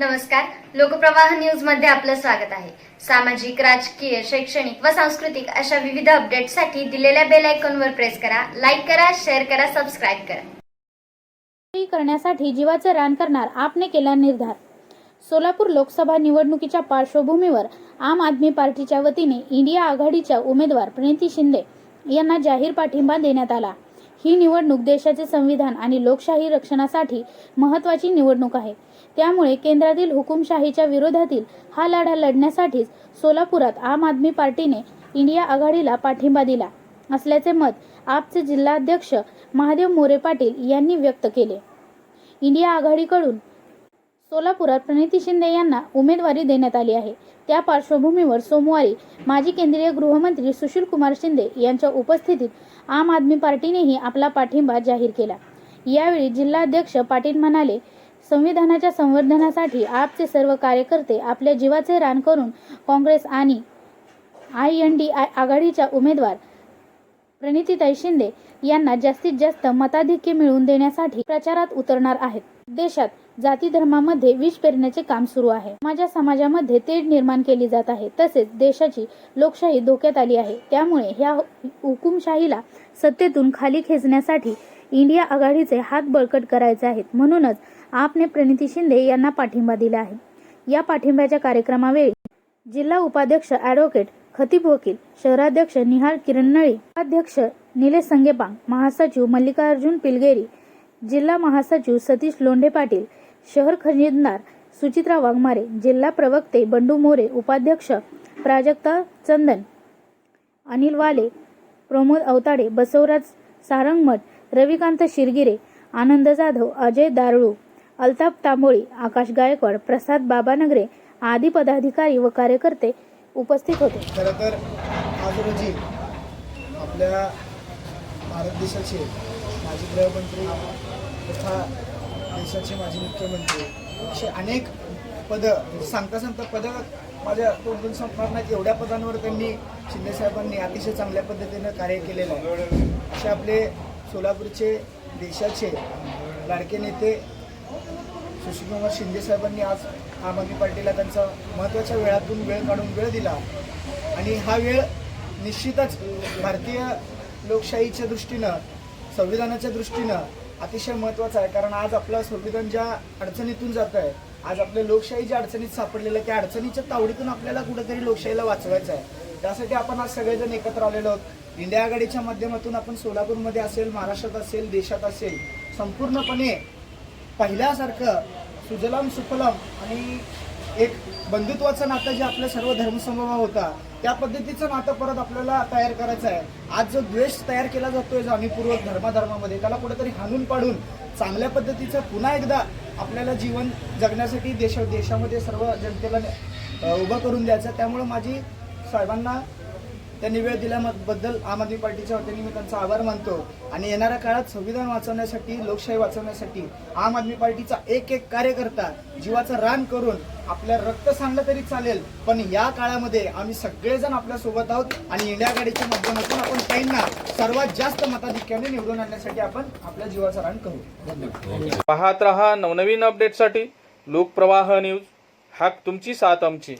नमस्कार. लोकप्रवाह न्यूजमध्ये आपलं स्वागत आहे. सामाजिक राजकीय शैक्षणिक व सांस्कृतिक अशा विविध अपडेटसाठी दिलेल्या बेल आयकॉनवर प्रेस करा लाईक करा शेअर करा सबस्क्राईब करा. करण्यासाठी जीवाचं रान करणार आपने केला निर्धार. सोलापूर लोकसभा निवडणुकीच्या पार्श्वभूमीवर आम आदमी पार्टीच्या वतीने इंडिया आघाडीच्या उमेदवार प्रणिती शिंदे यांना जाहीर पाठिंबा देण्यात आला. ही निवडणूक देशाचे संविधान आणि लोकशाही रक्षणासाठी महत्त्वाची निवडणूक आहे. त्यामुळे केंद्रातील हुकुमशाहीच्या विरोधातील हा लढा लढण्यासाठीच सोलापुरात आम आदमी पार्टीने इंडिया आघाडीला पाठिंबा दिला असल्याचे मत आपचे जिल्हाध्यक्ष महादेव मोरे पाटील यांनी व्यक्त केले. इंडिया आघाडीकडून सोलापुरात प्रणिती शिंदे यांना उमेदवारी देण्यात आली आहे. त्या पार्श्वभूमीवर सोमवारी माजी केंद्रीय गृहमंत्री सुशील कुमार शिंदे यांच्या उपस्थितीत आम आदमी पार्टीनेही आपला पाठिंबा जाहीर केला. यावेळी जिल्हाध्यक्ष पाटील म्हणाले संविधानाच्या संवर्धनासाठी आपचे सर्व कार्यकर्ते आपल्या जीवाचे रान करून काँग्रेस आणि आय एन डी आय आघाडीच्या उमेदवार प्रणितीताई शिंदे यांना जास्तीत जास्त मताधिक्य मिळवून देण्यासाठी प्रचारात उतरणार आहेत. देशात जाती धर्मामध्ये विष पेरण्याचे काम सुरू आहे. माझ्या समाजामध्ये तेढ निर्माण केली जात आहे. तसेच देशाची लोकशाही धोक्यात आली आहे. त्यामुळे ह्या हुकुमशाहीला सत्तेतून खाली खेचण्यासाठी इंडिया आघाडीचे हात बळकट करायचे आहेत. म्हणूनच आपने प्रणिती शिंदे यांना पाठिंबा दिला आहे. या पाठिंब्याच्या कार्यक्रमावेळी जिल्हा उपाध्यक्ष ॲडव्होकेट खतीब वकील शहराध्यक्ष निहार किरणनळी उपाध्यक्ष निलेश संगेपांग महासचिव मल्लिकार्जुन पिलगेरी जिल्हा महासचिव सतीश लोंढे पाटील शहर खजिनदार सुचित्रा वाघमारे जिल्हा प्रवक्ते बंडू मोरे उपाध्यक्ष प्राजक्ता चंदन अनिल वाले प्रमोद अवताडे बसवराज सारंगमठ रविकांत शिरगिरे आनंद जाधव अजय दारळू अल्ताफ तांबोळी आकाश गायकवाड प्रसाद बाबानगरे आदी पदाधिकारी व कार्यकर्ते उपस्थित होते. खरं तर आज रोजी आपल्या भारत देशाचे माजी गृहमंत्री तथा देशाचे माजी मुख्यमंत्री असे अनेक पदं सांगता सांगता पदं माझ्या तोंडून संपणार नाहीत. एवढ्या पदांवर त्यांनी शिंदेसाहेबांनी अतिशय चांगल्या पद्धतीनं कार्य केलेलं आहे. असे आपले सोलापूरचे देशाचे लाडके नेते सुशीलकुमार शिंदेसाहेबांनी आज आम आदमी पार्टीला त्यांचा महत्त्वाच्या वेळातून वेळ काढून वेळ दिला. आणि हा वेळ निश्चितच भारतीय लोकशाहीच्या दृष्टीनं संविधानाच्या दृष्टीनं अतिशय महत्त्वाचा आहे कारण आज आपलं संविधान ज्या अडचणीतून जात आहे आज आपल्या लोकशाही ज्या अडचणीत सापडलेलं आहे त्या अडचणीच्या तावडीतून आपल्याला कुठेतरी लोकशाहीला वाचवायचं आहे. त्यासाठी आपण आज सगळेजण एकत्र आलेलो आहोत. इंडिया आघाडीच्या माध्यमातून आपण सोलापूरमध्ये असेल महाराष्ट्रात असेल देशात असेल संपूर्णपणे पहिल्यासारखं सुजलाम सुफलाम आणि एक बंधुत्वाचं नातं जे आपल्या सर्व धर्मसमभाव होता त्या पद्धतीचं नातं परत आपल्याला तयार करायचं आहे. आज जो द्वेष तयार केला जातोय जाणीवपूर्वक धर्माधर्मामध्ये त्याला कुठेतरी हाणून पाडून चांगल्या पद्धतीचं पुन्हा एकदा आपल्याला जीवन जगण्यासाठी देश देशामध्ये सर्व जनतेला उभं करून द्यायचं त्यामुळं माझी साहेबांना त्यांनी वेळ दिल्याबद्दल आम आदमी पार्टीच्या वतीने मी त्यांचा आभार मानतो. आणि येणाऱ्या काळात संविधान वाचवण्यासाठी लोकशाही वाचवण्यासाठी आम आदमी पार्टीचा एक एक कार्यकर्ता जीवाचं रान करून आपल्या रक्त सांगलं तरी चालेल पण या काळामध्ये आम्ही सगळेजण आपल्यासोबत आहोत आणि इंडिया गाडीच्या माध्यमातून आपण त्यांना सर्वात जास्त मताधिक्याने निवडून आणण्यासाठी आपण आपल्या जीवाचं रान करू. धन्यवाद. पाहत रहा नवनवीन अपडेटसाठी लोकप्रवाह न्यूज. हाक तुमची साथ आमची.